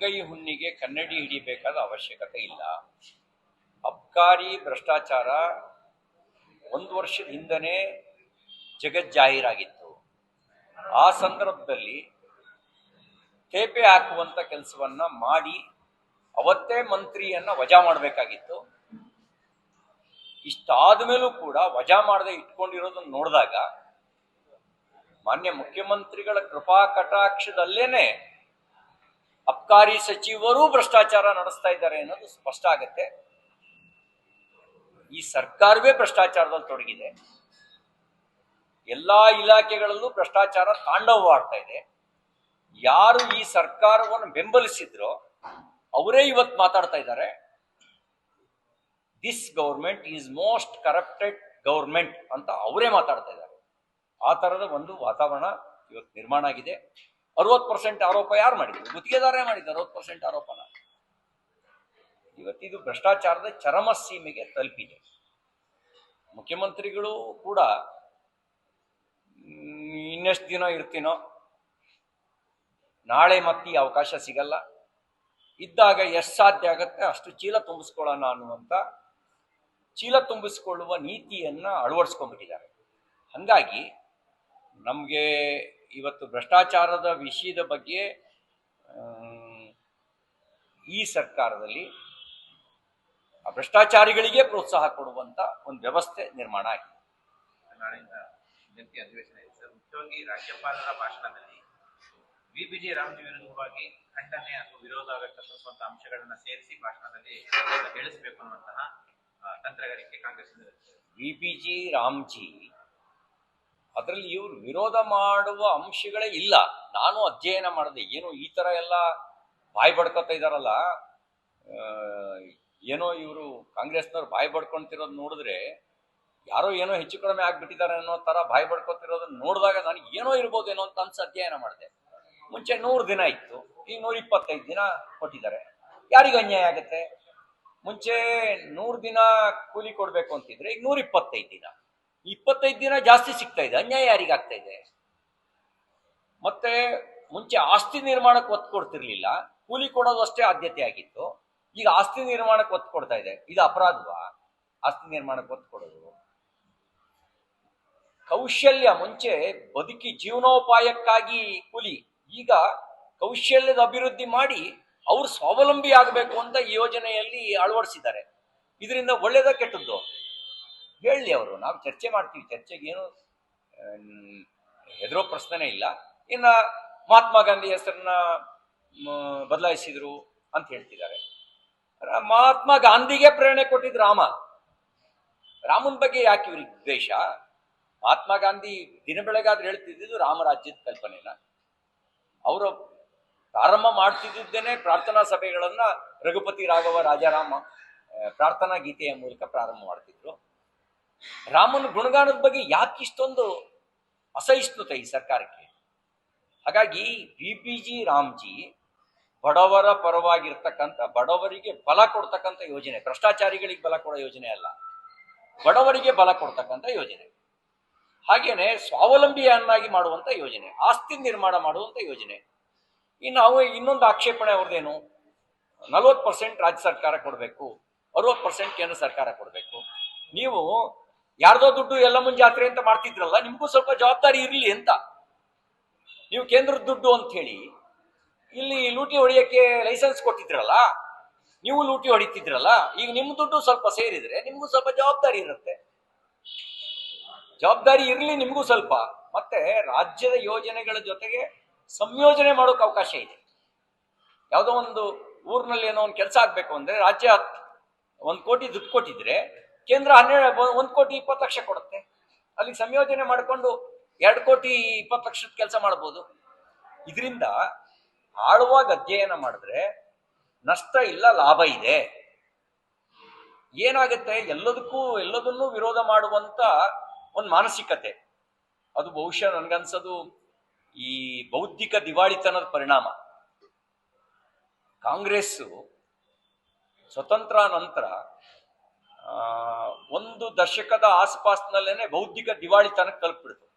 ಅಂಗೈ ಹುಣ್ಣಿಗೆ ಕನ್ನಡಿ ಹಿಡಿಬೇಕಾದ ಅವಶ್ಯಕತೆ ಇಲ್ಲ. ಅಬ್ಕಾರಿ ಭ್ರಷ್ಟಾಚಾರ ಒಂದು ವರ್ಷದ ಹಿಂದನೇ ಜಗಜ್ಜಾಹೀರಾಗಿತ್ತು. ಆ ಸಂದರ್ಭದಲ್ಲಿ ತೇಪೆ ಹಾಕುವಂಥ ಕೆಲಸವನ್ನ ಮಾಡಿ ಅವತ್ತೇ ಮಂತ್ರಿಯನ್ನ ವಜಾ ಮಾಡಬೇಕಾಗಿತ್ತು. ಇಷ್ಟಾದ ಮೇಲೂ ಕೂಡ ವಜಾ ಮಾಡದೆ ಇಟ್ಕೊಂಡಿರೋದನ್ನ ನೋಡಿದಾಗ ಮಾನ್ಯ ಮುಖ್ಯಮಂತ್ರಿಗಳ ಕೃಪಾ ಕಟಾಕ್ಷದಲ್ಲೇನೆ ಅಬ್ಕಾರಿ ಸಚಿವರು ಭ್ರಷ್ಟಾಚಾರ ನಡೆಸ್ತಾ ಇದ್ದಾರೆ ಅನ್ನೋದು ಸ್ಪಷ್ಟ ಆಗತ್ತೆ. ಈ ಸರ್ಕಾರವೇ ಭ್ರಷ್ಟಾಚಾರದಲ್ಲಿ ತೊಡಗಿದೆ. ಎಲ್ಲಾ ಇಲಾಖೆಗಳಲ್ಲೂ ಭ್ರಷ್ಟಾಚಾರ ತಾಂಡವವಾಡ್ತಾ ಇದೆ. ಯಾರು ಈ ಸರ್ಕಾರವನ್ನು ಬೆಂಬಲಿಸಿದ್ರೋ ಅವರೇ ಇವತ್ತು ಮಾತಾಡ್ತಾ ಇದ್ದಾರೆ. This government is most corrupted government ಅಂತ ಅವರೇ ಮಾತಾಡ್ತಾ ಇದ್ದಾರೆ. ಆ ಥರದ ಒಂದು ವಾತಾವರಣ ಇವತ್ತು ನಿರ್ಮಾಣ ಆಗಿದೆ. ಅರವತ್ತು ಪರ್ಸೆಂಟ್ ಆರೋಪ ಯಾರು ಮಾಡಿದ್ರು? ಗುತ್ತಿಗೆದಾರೇ ಮಾಡಿದ್ರು ಅರವತ್ತು ಪರ್ಸೆಂಟ್ ಆರೋಪನ. ಇವತ್ತಿದು ಭ್ರಷ್ಟಾಚಾರದ ಚರಮ ಸೀಮೆಗೆ ತಲುಪಿದೆ. ಮುಖ್ಯಮಂತ್ರಿಗಳು ಕೂಡ ಇನ್ನೆಷ್ಟು ದಿನ ಇರ್ತೀನೋ, ನಾಳೆ ಮತ್ತೆ ಅವಕಾಶ ಸಿಗಲ್ಲ. ಇದ್ದಾಗ ಎಷ್ಟು ಸಾಧ್ಯ ಆಗತ್ತೆ? ಅಷ್ಟು ಚೀಲ ತುಂಬಿಸ್ಕೊಳ್ಳೋಣ ಅನ್ನುವಂಥ ಚೀಲ ತುಂಬಿಸ್ಕೊಳ್ಳುವ ನೀತಿಯನ್ನ ಅಳವಡಿಸ್ಕೊಂಡ್ಬಿಟ್ಟಿದ್ದಾರೆ. ಹಾಗಾಗಿ ನಮಗೆ ಇವತ್ತು ಭ್ರಷ್ಟಾಚಾರದ ವಿಷಯದ ಬಗ್ಗೆ ಈ ಸರ್ಕಾರದಲ್ಲಿ ಆ ಭ್ರಷ್ಟಾಚಾರಿಗಳಿಗೆ ಪ್ರೋತ್ಸಾಹ ಕೊಡುವಂತ ಒಂದು ವ್ಯವಸ್ಥೆ ನಿರ್ಮಾಣ ಆಗಿದೆ. ಜಂಟಿ ಅಧಿವೇಶನ ಇದೆ ಸರ್. ಮುಖ್ಯವಾಗಿ ರಾಜ್ಯಪಾಲರ ಭಾಷಣದಲ್ಲಿ ವಿಪಿಜಿ ರಾಮ್ಜಿ ವಿರುದ್ಧವಾಗಿ ಖಂಡನೆ ಅಥವಾ ವಿರೋಧ ವ್ಯಕ್ತಪಡಿಸುವಂತಹ ಅಂಶಗಳನ್ನ ಸೇರಿಸಿ ಭಾಷಣದಲ್ಲಿ ಹೇಳಿಸಬೇಕು ಅನ್ನುವಂತಹ ತಂತ್ರಗಾರಿಕೆ Congress V P G Ramji ಅದರಲ್ಲಿ ಇವರು ವಿರೋಧ ಮಾಡುವ ಅಂಶಗಳೇ ಇಲ್ಲ. ನಾನು ಅಧ್ಯಯನ ಮಾಡಿದೆ. ಏನು ಈ ತರ ಎಲ್ಲ ಬಾಯಿ ಬಡ್ಕೊತಾ ಇದಾರಲ್ಲ ಏನೋ ಇವರು ಕಾಂಗ್ರೆಸ್ನವ್ರು ಬಾಯಿ ಬಡ್ಕೊಂತಿರೋದು ನೋಡಿದ್ರೆ ಯಾರೋ ಏನೋ ಹೆಚ್ಚು ಕಡಿಮೆ ಆಗ್ಬಿಟ್ಟಿದ್ದಾರೆ ಅನ್ನೋ ತರ ಬಾಯಿ ಬಡ್ಕೊತಿರೋದನ್ನ ನೋಡಿದಾಗ ನನಗೆ ಏನೋ ಇರ್ಬೋದೇನೋ ಅಂತ ಅನ್ಸ ಅಧ್ಯಯನ ಮಾಡಿದೆ. ಮುಂಚೆ ನೂರು ದಿನ ಇತ್ತು. ಈಗ ನೂರ ಇಪ್ಪತ್ತೈದು ದಿನ ಕೊಟ್ಟಿದ್ದಾರೆ. ಯಾರಿಗೂ ಅನ್ಯಾಯ ಆಗುತ್ತೆ? ಮುಂಚೆ ನೂರು ದಿನ ಕೂಲಿ ಕೊಡಬೇಕು ಅಂತಿದ್ರೆ ಈಗ ನೂರ ಇಪ್ಪತ್ತೈದು ದಿನ. ಇಪ್ಪತ್ತೈದು ದಿನ ಜಾಸ್ತಿ ಸಿಗ್ತಾ ಇದೆ, ಅನ್ಯಾಯ ಯಾರಿಗಾಗ್ತಾ ಇದೆ? ಮತ್ತೆ ಮುಂಚೆ ಆಸ್ತಿ ನಿರ್ಮಾಣಕ್ಕೆ ಒತ್ತು ಕೊಡ್ತಿರ್ಲಿಲ್ಲ, ಕೂಲಿ ಕೊಡೋದು ಅಷ್ಟೇ ಆದ್ಯತೆ ಆಗಿತ್ತು. ಈಗ ಆಸ್ತಿ ನಿರ್ಮಾಣಕ್ಕೆ ಒತ್ತು ಕೊಡ್ತಾ ಇದೆ, ಇದು ಅಪರಾಧವಾ? ಆಸ್ತಿ ನಿರ್ಮಾಣಕ್ಕೆ ಒತ್ತು ಕೊಡೋದು. ಕೌಶಲ್ಯ ಮುಂಚೆ ಬದುಕಿ ಜೀವನೋಪಾಯಕ್ಕಾಗಿ ಕೂಲಿ, ಈಗ ಕೌಶಲ್ಯದ ಅಭಿವೃದ್ಧಿ ಮಾಡಿ ಅವ್ರು ಸ್ವಾವಲಂಬಿ ಆಗಬೇಕು ಅಂತ ಈ ಯೋಜನೆಯಲ್ಲಿ ಅಳವಡಿಸಿದ್ದಾರೆ. ಇದರಿಂದ ಒಳ್ಳೇದ ಕೆಟ್ಟದ್ದು? ಹೇಳಲಿ ಅವರು ನಾವು ಚರ್ಚೆ ಮಾಡ್ತೀವಿ ಚರ್ಚೆಗೆ ಏನು ಆಮ್, ಹೆದರೋ ಪ್ರಶ್ನೆನೇ ಇಲ್ಲ. ಇನ್ನ ಮಹಾತ್ಮ ಗಾಂಧಿ ಹೆಸರನ್ನ ಬದಲಾಯಿಸಿದ್ರು ಅಂತ ಹೇಳ್ತಿದ್ದಾರೆ. ಮಹಾತ್ಮ ಗಾಂಧಿಗೆ ಪ್ರೇರಣೆ ಕೊಟ್ಟಿದ್ದು ರಾಮ. ರಾಮನ ಬಗ್ಗೆ ಯಾಕೆ ಇವ್ರಿಗೆ ದ್ವೇಷ? ಮಹಾತ್ಮ ಗಾಂಧಿ ದಿನ ಬೆಳಗಾದ್ರೆ ಹೇಳ್ತಿದ್ದು ರಾಮರಾಜ್ಯದ ಕಲ್ಪನೆನ. ಅವರು ಪ್ರಾರಂಭ ಮಾಡ್ತಿದ್ದೇನೆ ಪ್ರಾರ್ಥನಾ ಸಭೆಗಳನ್ನ ರಘುಪತಿ ರಾಘವ ರಾಜಾರಾಮ ಪ್ರಾರ್ಥನಾ ಗೀತೆಯ ಮೂಲಕ ಪ್ರಾರಂಭ ಮಾಡ್ತಿದ್ರು. ರಾಮನ ಗುಣಗಾನದ ಬಗ್ಗೆ ಯಾಕೆ ಇಷ್ಟೊಂದು ಅಸಹಿಷ್ಣುತೆ ಈ ಸರ್ಕಾರಕ್ಕೆ? ಹಾಗಾಗಿ ಬಿ ಪಿ ಜಿ ರಾಮ್ಜಿ ಬಡವರ ಪರವಾಗಿರ್ತಕ್ಕಂಥ, ಬಡವರಿಗೆ ಬಲ ಕೊಡ್ತಕ್ಕಂಥ ಯೋಜನೆ, ಭ್ರಷ್ಟಾಚಾರಿಗಳಿಗೆ ಬಲ ಕೊಡೋ ಯೋಜನೆ ಅಲ್ಲ. ಬಡವರಿಗೆ ಬಲ ಕೊಡ್ತಕ್ಕಂಥ ಯೋಜನೆ. ಹಾಗೇನೆ ಸ್ವಾವಲಂಬಿಯನ್ನಾಗಿ ಮಾಡುವಂತ ಯೋಜನೆ, ಆಸ್ತಿ ನಿರ್ಮಾಣ ಮಾಡುವಂತ ಯೋಜನೆ. ಇನ್ನು ಅವು ಇನ್ನೊಂದು ಆಕ್ಷೇಪಣೆ ಅವ್ರದ್ದೇನು? ನಲ್ವತ್ತು ಪರ್ಸೆಂಟ್ ರಾಜ್ಯ ಸರ್ಕಾರ ಕೊಡಬೇಕು, ಅರವತ್ತು ಪರ್ಸೆಂಟ್ ಕೇಂದ್ರ ಸರ್ಕಾರ ಕೊಡಬೇಕು. ನೀವು ಯಾರ್ದೋ ದುಡ್ಡು ಎಲ್ಲ ಮುಂಜೆ ಜಾತ್ರೆ ಅಂತ ಮಾಡ್ತಿದ್ರಲ್ಲ, ನಿಮಗೂ ಸ್ವಲ್ಪ ಜವಾಬ್ದಾರಿ ಇರಲಿ ಅಂತ. ನೀವು ಕೇಂದ್ರದ ದುಡ್ಡು ಅಂತ ಹೇಳಿ, ಇಲ್ಲಿ ಲೂಟಿ ಹೊಡೆಯಕ್ಕೆ ಲೈಸೆನ್ಸ್ ಕೊಟ್ಟಿದ್ರಲ್ಲ, ನೀವು ಲೂಟಿ ಹೊಡಿತಿದ್ರಲ್ಲ, ಈಗ ನಿಮ್ಮ ದುಡ್ಡು ಸ್ವಲ್ಪ ಸೇರಿದ್ರೆ ನಿಮಗೂ ಸ್ವಲ್ಪ ಜವಾಬ್ದಾರಿ ಇರುತ್ತೆ. ಜವಾಬ್ದಾರಿ ಇರಲಿ ನಿಮಗೂ ಸ್ವಲ್ಪ, ಮತ್ತೆ ರಾಜ್ಯದ ಯೋಜನೆಗಳ ಜೊತೆಗೆ ಸಂಯೋಜನೆ ಮಾಡೋಕೆ ಅವಕಾಶ ಇದೆ. ಯಾವುದೋ ಒಂದು ಊರಿನಲ್ಲಿ ಏನೋ ಒಂದು ಕೆಲಸ ಆಗ್ಬೇಕು ಅಂದ್ರೆ ರಾಜ್ಯ ಒಂದು ಕೋಟಿ ದುಡ್ಡು ಕೊಟ್ಟಿದ್ರೆ ಕೇಂದ್ರ ಹನ್ನೆರಡು, ಒಂದು ಕೋಟಿ ಇಪ್ಪತ್ತು ಲಕ್ಷ ಕೊಡುತ್ತೆ. ಅಲ್ಲಿ ಸಂಯೋಜನೆ ಮಾಡಿಕೊಂಡು ಎರಡು ಕೋಟಿ ಇಪ್ಪತ್ತು ಲಕ್ಷದ ಕೆಲಸ ಮಾಡ್ಬೋದು. ಇದರಿಂದ ಆಳುವಾಗ ಅಧ್ಯಯನ ಮಾಡಿದ್ರೆ ನಷ್ಟ ಇಲ್ಲ, ಲಾಭ ಇದೆ. ಏನಾಗುತ್ತೆ? ಎಲ್ಲದಕ್ಕೂ, ಎಲ್ಲದನ್ನೂ ವಿರೋಧ ಮಾಡುವಂತ ಒಂದು ಮಾನಸಿಕತೆ. ಅದು ಬಹುಶಃ ನನ್ಗನ್ಸೋದು ಈ ಬೌದ್ಧಿಕ ದಿವಾಳಿತನದ ಪರಿಣಾಮ. ಕಾಂಗ್ರೆಸ್ಸು ಸ್ವತಂತ್ರ ನಂತರ ಒಂದು ದಶಕದ ಆಸ್ಪಾಸ್ನಲ್ಲೇನೆ ಬೌದ್ಧಿಕ ದಿವಾಳಿತನಕ್ಕೆ ತಲುಪಿಬಿಡ್ತು.